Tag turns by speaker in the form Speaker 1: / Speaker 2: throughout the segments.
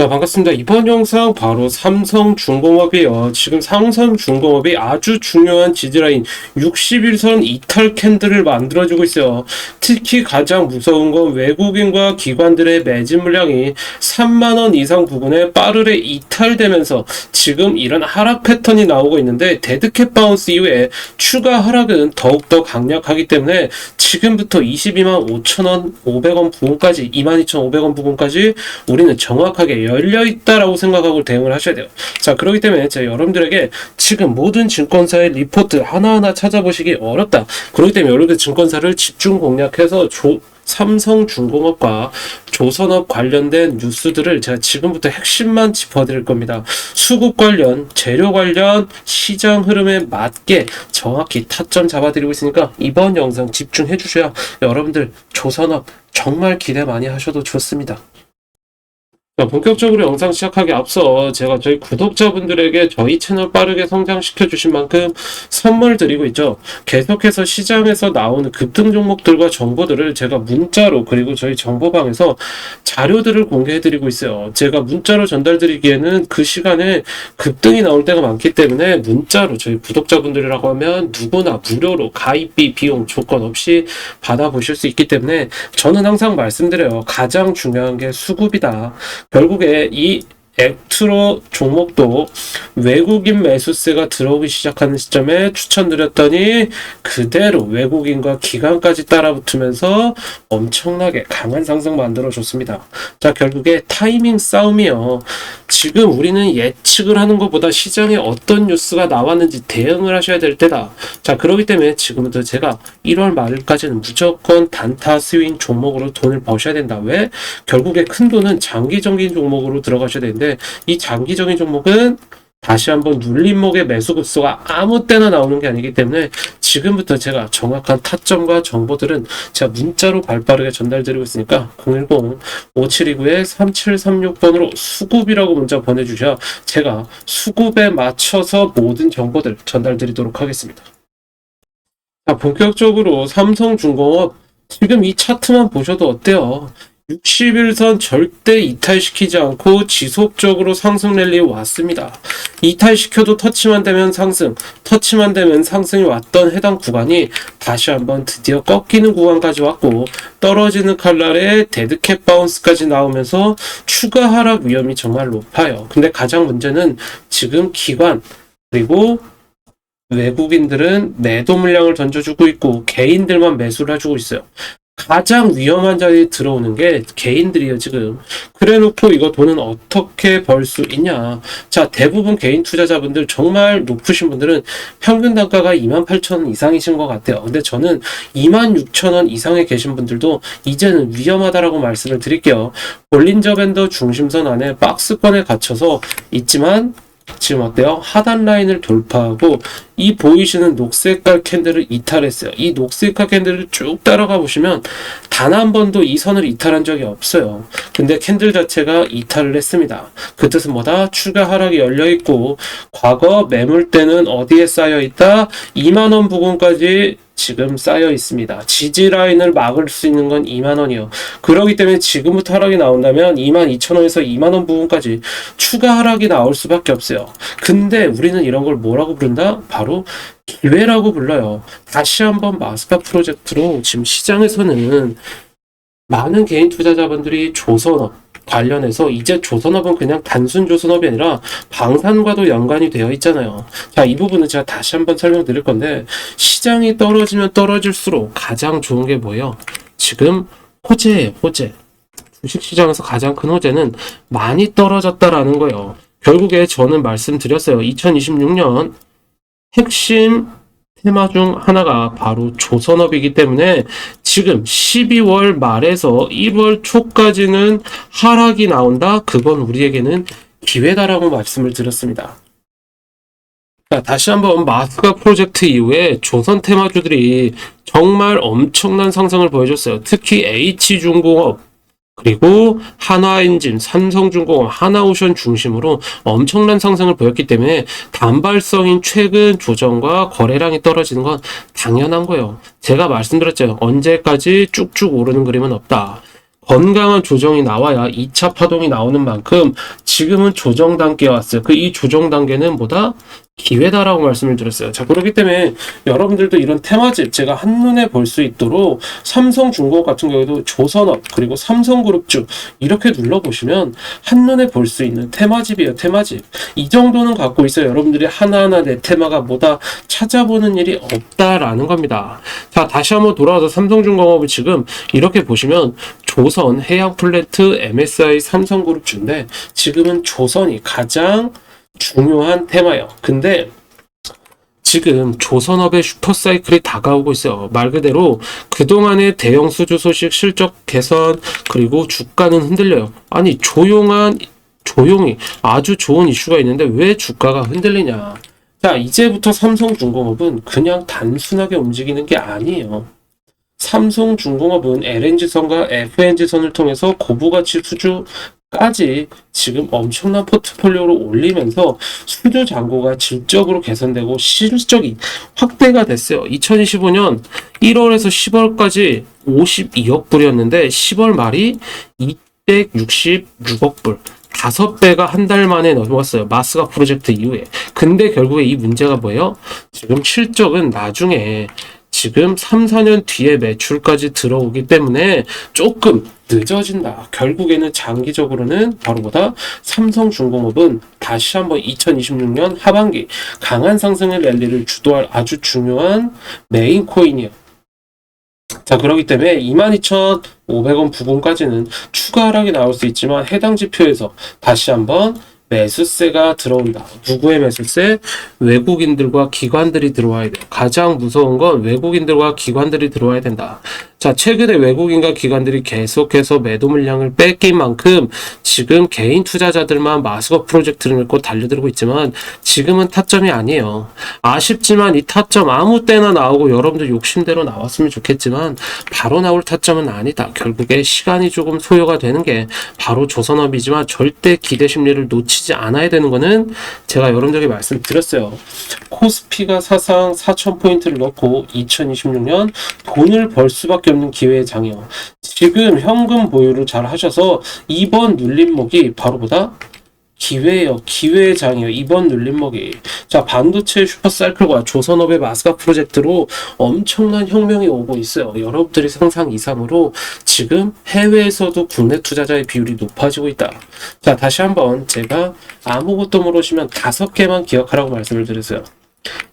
Speaker 1: 자, 반갑습니다. 이번 영상 바로 삼성중공업이에요. 지금 삼성중공업이 아주 중요한 지지라인 61선 이탈 캔들을 만들어주고 있어요. 특히 가장 무서운 건 외국인과 기관들의 매진 물량이 3만원 이상 부근에 빠르게 이탈되면서 지금 이런 하락 패턴이 나오고 있는데 데드캣 바운스 이후에 추가 하락은 더욱더 강력하기 때문에 지금부터 22만 5천원, 500원 부근까지 22,500원 부근까지 우리는 정확하게 열려 있다라고 생각하고 대응을 하셔야 돼요. 자, 그렇기 때문에 제가 여러분들에게 지금 모든 증권사의 리포트 하나하나 찾아보시기 어렵다. 그렇기 때문에 여러분들 증권사를 집중 공략해서 조, 삼성중공업과 조선업 관련된 뉴스들을 제가 지금부터 핵심만 짚어드릴 겁니다. 수급 관련, 재료 관련, 시장 흐름에 맞게 정확히 타점 잡아드리고 있으니까 이번 영상 집중해 주셔야 여러분들 조선업 정말 기대 많이 하셔도 좋습니다. 자, 본격적으로 영상 시작하기 앞서 제가 저희 구독자분들에게 저희 채널 빠르게 성장시켜 주신 만큼 선물 드리고 있죠. 계속해서 시장에서 나오는 급등 종목들과 정보들을 제가 문자로 그리고 저희 정보방에서 자료들을 공개해 드리고 있어요. 제가 문자로 전달 드리기에는 그 시간에 급등이 나올 때가 많기 때문에 문자로 저희 구독자분들이라고 하면 누구나 무료로 가입비 비용 조건 없이 받아보실 수 있기 때문에 저는 항상 말씀드려요. 가장 중요한 게 수급이다. 결국에 이 액트로 종목도 외국인 매수세가 들어오기 시작하는 시점에 추천드렸더니 그대로 외국인과 기관까지 따라붙으면서 엄청나게 강한 상승 만들어줬습니다. 자, 결국에 타이밍 싸움이요. 지금 우리는 예측을 하는 것보다 시장에 어떤 뉴스가 나왔는지 대응을 하셔야 될 때다. 자, 그렇기 때문에 지금부터 제가 1월 말까지는 무조건 단타 스윙 종목으로 돈을 버셔야 된다. 왜? 결국에 큰 돈은 장기적인 종목으로 들어가셔야 되는데 이 장기적인 종목은 다시 한번 눌림목의 매수 급소가 아무 때나 나오는 게 아니기 때문에 지금부터 제가 정확한 타점과 정보들은 제가 문자로 발빠르게 전달드리고 있으니까 010-5729-3736번으로 수급이라고 문자 보내주셔야 제가 수급에 맞춰서 모든 정보들 전달드리도록 하겠습니다. 자, 본격적으로 삼성중공업 지금 이 차트만 보셔도 어때요? 60일선 절대 이탈시키지 않고 지속적으로 상승 랠리 왔습니다. 이탈시켜도 터치만 되면 상승, 터치만 되면 상승이 왔던 해당 구간이 다시 한번 드디어 꺾이는 구간까지 왔고 떨어지는 칼날에 데드캣 바운스까지 나오면서 추가 하락 위험이 정말 높아요. 근데 가장 문제는 지금 기관 그리고 외국인들은 매도 물량을 던져주고 있고 개인들만 매수를 해주고 있어요. 가장 위험한 자리에 들어오는 게 개인들이에요, 지금. 그래 놓고 이거 돈은 어떻게 벌 수 있냐. 자, 대부분 개인 투자자분들 정말 높으신 분들은 평균 단가가 28,000원 이상이신 것 같아요. 근데 저는 26,000원 이상에 계신 분들도 이제는 위험하다라고 말씀을 드릴게요. 볼린저 밴더 중심선 안에 박스권에 갇혀서 있지만 지금 어때요? 하단 라인을 돌파하고 이 보이시는 녹색깔 캔들을 이탈했어요. 이 녹색깔 캔들을 쭉 따라가 보시면 단 한 번도 이 선을 이탈한 적이 없어요. 근데 캔들 자체가 이탈을 했습니다. 그 뜻은 뭐다? 추가 하락이 열려 있고 과거 매물대는 어디에 쌓여 있다? 2만 원 부근까지 지금 쌓여 있습니다. 지지 라인을 막을 수 있는 건 2만 원이요. 그러기 때문에 지금부터 하락이 나온다면 2만 2천 원에서 2만 원 부분까지 추가 하락이 나올 수밖에 없어요. 근데 우리는 이런 걸 뭐라고 부른다? 바로 기회라고 불러요. 다시 한번 마스카 프로젝트로 지금 시장에서는 많은 개인 투자자분들이 조선업 관련해서 이제 조선업은 그냥 단순 조선업이 아니라 방산과도 연관이 되어 있잖아요. 자, 이 부분은 제가 다시 한번 설명드릴 건데 시장이 떨어지면 떨어질수록 가장 좋은 게 뭐예요? 지금 호재예요, 호재. 주식시장에서 가장 큰 호재는 많이 떨어졌다라는 거예요. 결국에 저는 말씀드렸어요. 2026년 핵심 테마 중 하나가 바로 조선업이기 때문에 지금 12월 말에서 1월 초까지는 하락이 나온다. 그건 우리에게는 기회다라고 말씀을 드렸습니다. 자, 다시 한번 마스가 프로젝트 이후에 조선 테마주들이 정말 엄청난 상승을 보여줬어요. 특히 H중공업, 그리고 하나엔진, 삼성중공업, 하나오션 중심으로 엄청난 상승을 보였기 때문에 단발성인 최근 조정과 거래량이 떨어지는 건 당연한 거예요. 제가 말씀드렸죠. 언제까지 쭉쭉 오르는 그림은 없다. 건강한 조정이 나와야 2차 파동이 나오는 만큼 지금은 조정 단계에 왔어요. 그 이 조정 단계는 뭐다? 기회다라고 말씀을 드렸어요. 자, 그렇기 때문에 여러분들도 이런 테마집 제가 한눈에 볼 수 있도록 삼성중공업 같은 경우에도 조선업 그리고 삼성그룹주 이렇게 눌러보시면 한눈에 볼 수 있는 테마집이에요. 테마집. 이 정도는 갖고 있어요. 여러분들이 하나하나 내 테마가 뭐다 찾아보는 일이 없다라는 겁니다. 자, 다시 한번 돌아와서 삼성중공업을 지금 이렇게 보시면 조선, 해양 플랜트, MSI, 삼성그룹 주인데 지금은 조선이 가장 중요한 테마예요. 근데 지금 조선업의 슈퍼사이클이 다가오고 있어요. 말 그대로 그동안의 대형 수주 소식 실적 개선 그리고 주가는 흔들려요. 아니 조용한 조용히 아주 좋은 이슈가 있는데 왜 주가가 흔들리냐? 자, 이제부터 삼성중공업은 그냥 단순하게 움직이는 게 아니에요. 삼성중공업은 LNG선과 FNG선을 통해서 고부가치 수주까지 지금 엄청난 포트폴리오를 올리면서 수주 잔고가 질적으로 개선되고 실적이 확대가 됐어요. 2025년 1월에서 10월까지 52억 불이었는데 10월 말이 266억 불. 다섯 배가 한 달 만에 넘어갔어요. 마스가 프로젝트 이후에. 근데 결국에 이 문제가 뭐예요? 지금 실적은 나중에 지금 3, 4년 뒤에 매출까지 들어오기 때문에 조금 늦어진다. 결국에는 장기적으로는 바로 보다 삼성중공업은 다시 한번 2026년 하반기 강한 상승의 랠리를 주도할 아주 중요한 메인 코인이에요. 자, 그렇기 때문에 22,500원 부분까지는 추가 하락이 나올 수 있지만 해당 지표에서 다시 한번 매수세가 들어온다. 누구의 매수세? 외국인들과 기관들이 들어와야 돼요. 가장 무서운 건 외국인들과 기관들이 들어와야 된다. 자, 최근에 외국인과 기관들이 계속해서 매도 물량을 뺏긴 만큼 지금 개인 투자자들만 마스거 프로젝트를 믿고 달려들고 있지만 지금은 타점이 아니에요. 아쉽지만 이 타점 아무 때나 나오고 여러분들 욕심대로 나왔으면 좋겠지만 바로 나올 타점은 아니다. 결국에 시간이 조금 소요가 되는 게 바로 조선업이지만 절대 기대 심리를 놓치지 않아야 되는 거는 제가 여러분들에게 말씀드렸어요. 코스피가 사상 4,000포인트를 넣고 2026년 돈을 벌 수밖에 없는 기회의 장이요. 지금 현금 보유를 잘 하셔서 이번 눌림목이 바로보다 기회예요. 기회의 장이에요. 이번 눌림목이. 자, 반도체 슈퍼사이클과 조선업의 마스가 프로젝트로 엄청난 혁명이 오고 있어요. 여러분들이 상상 이상으로 지금 해외에서도 국내 투자자의 비율이 높아지고 있다. 자, 다시 한번 제가 아무것도 모르시면 다섯 개만 기억하라고 말씀을 드렸어요.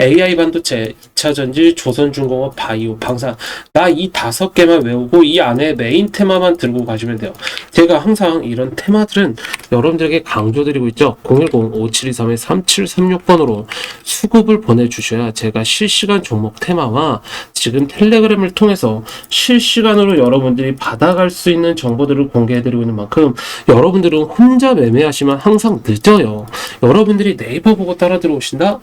Speaker 1: AI 반도체, 2차 전지, 조선중공업, 바이오, 방산. 나 이 다섯 개만 외우고 이 안에 메인 테마만 들고 가시면 돼요. 제가 항상 이런 테마들은 여러분들에게 강조드리고 있죠. 010-5723-3736번으로 수급을 보내주셔야 제가 실시간 종목 테마와 지금 텔레그램을 통해서 실시간으로 여러분들이 받아갈 수 있는 정보들을 공개해드리고 있는 만큼 여러분들은 혼자 매매하시면 항상 늦어요. 여러분들이 네이버 보고 따라 들어오신다?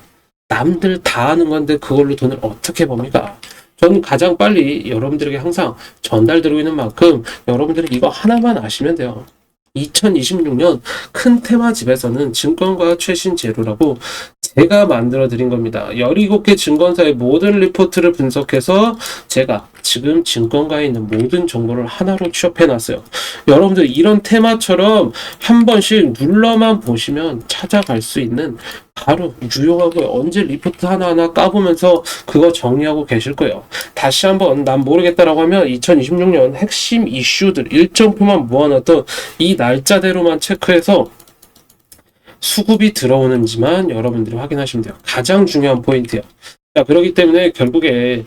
Speaker 1: 남들 다 하는 건데 그걸로 돈을 어떻게 법니까? 저는 가장 빨리 여러분들에게 항상 전달드리고 있는 만큼 여러분들이 이거 하나만 아시면 돼요. 2026년 큰 테마집에서는 증권가 최신 재료라고 제가 만들어 드린 겁니다. 17개 증권사의 모든 리포트를 분석해서 제가 지금 증권가에 있는 모든 정보를 하나로 취업해 놨어요. 여러분들 이런 테마처럼 한 번씩 눌러만 보시면 찾아갈 수 있는 바로 유용하고요. 언제 리포트 하나하나 까보면서 그거 정리하고 계실 거예요. 다시 한번 난 모르겠다라고 하면 2026년 핵심 이슈들 일정표만 모아놨던 이 날짜대로만 체크해서 수급이 들어오는지만 여러분들이 확인하시면 돼요. 가장 중요한 포인트예요. 자, 그렇기 때문에 결국에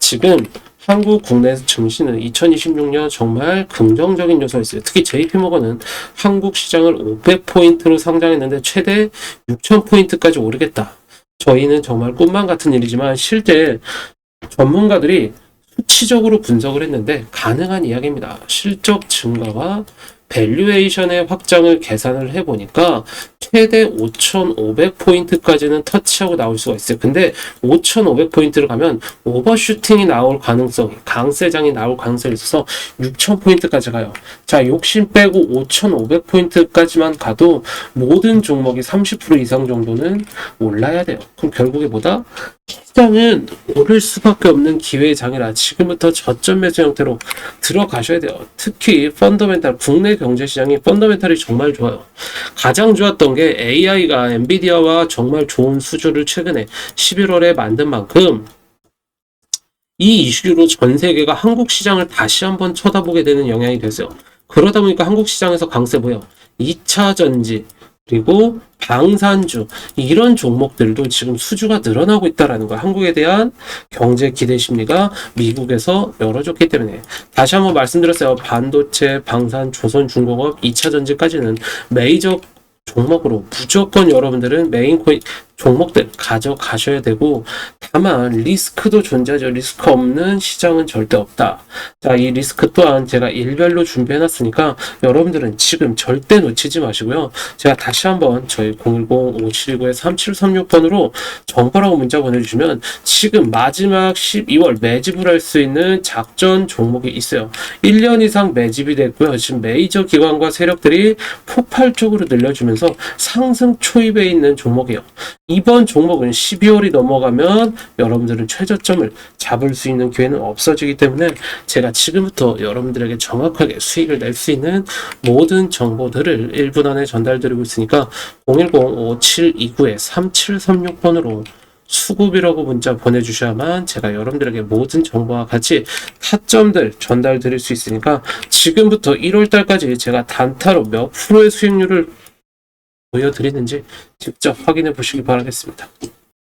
Speaker 1: 지금 한국 국내 증시는 2026년 정말 긍정적인 요소가 있어요. 특히 JP모건은 한국 시장을 500포인트로 상장했는데 최대 6000포인트까지 오르겠다. 저희는 정말 꿈만 같은 일이지만 실제 전문가들이 수치적으로 분석을 했는데 가능한 이야기입니다. 실적 증가와 밸류에이션의 확장을 계산을 해보니까 최대 5,500포인트까지는 터치하고 나올 수가 있어요. 근데 5,500포인트를 가면 오버슈팅이 나올 가능성이, 강세장이 나올 가능성이 있어서 6,000포인트까지 가요. 자, 욕심 빼고 5,500포인트까지만 가도 모든 종목이 30% 이상 정도는 올라야 돼요. 그럼 결국에 뭐다? 시장은 오를 수밖에 없는 기회의 장이라 지금부터 저점 매수 형태로 들어가셔야 돼요. 특히 펀더멘탈, 국내 경제 시장이 펀더멘탈이 정말 좋아요. 가장 좋았던 게 AI가 엔비디아와 정말 좋은 수주를 최근에 11월에 만든 만큼 이 이슈로 전 세계가 한국 시장을 다시 한번 쳐다보게 되는 영향이 됐어요. 그러다 보니까 한국 시장에서 강세 보여. 2차 전지, 그리고 방산주 이런 종목들도 지금 수주가 늘어나고 있다라는 거야. 한국에 대한 경제 기대 심리가 미국에서 열어줬기 때문에 다시 한번 말씀드렸어요. 반도체, 방산, 조선중공업, 2차 전지까지는 메이저 종목으로 무조건 여러분들은 메인 코인 종목들 가져가셔야 되고 다만 리스크도 존재하죠. 리스크 없는 시장은 절대 없다. 자, 이 리스크 또한 제가 일별로 준비해 놨으니까 여러분들은 지금 절대 놓치지 마시고요. 제가 다시 한번 저희 010-5729-3736번으로 정보라고 문자 보내주시면 지금 마지막 12월 매집을 할 수 있는 작전 종목이 있어요. 1년 이상 매집이 됐고요. 지금 메이저 기관과 세력들이 폭발적으로 늘려주면서 상승 초입에 있는 종목이에요. 이번 종목은 12월이 넘어가면 여러분들은 최저점을 잡을 수 있는 기회는 없어지기 때문에 제가 지금부터 여러분들에게 정확하게 수익을 낼 수 있는 모든 정보들을 1분 안에 전달드리고 있으니까 010-5729-3736번으로 수급이라고 문자 보내주셔야만 제가 여러분들에게 모든 정보와 같이 타점들 전달 드릴 수 있으니까 지금부터 1월달까지 제가 단타로 몇 프로의 수익률을 보여드리는지 직접 확인해 보시기 바라겠습니다.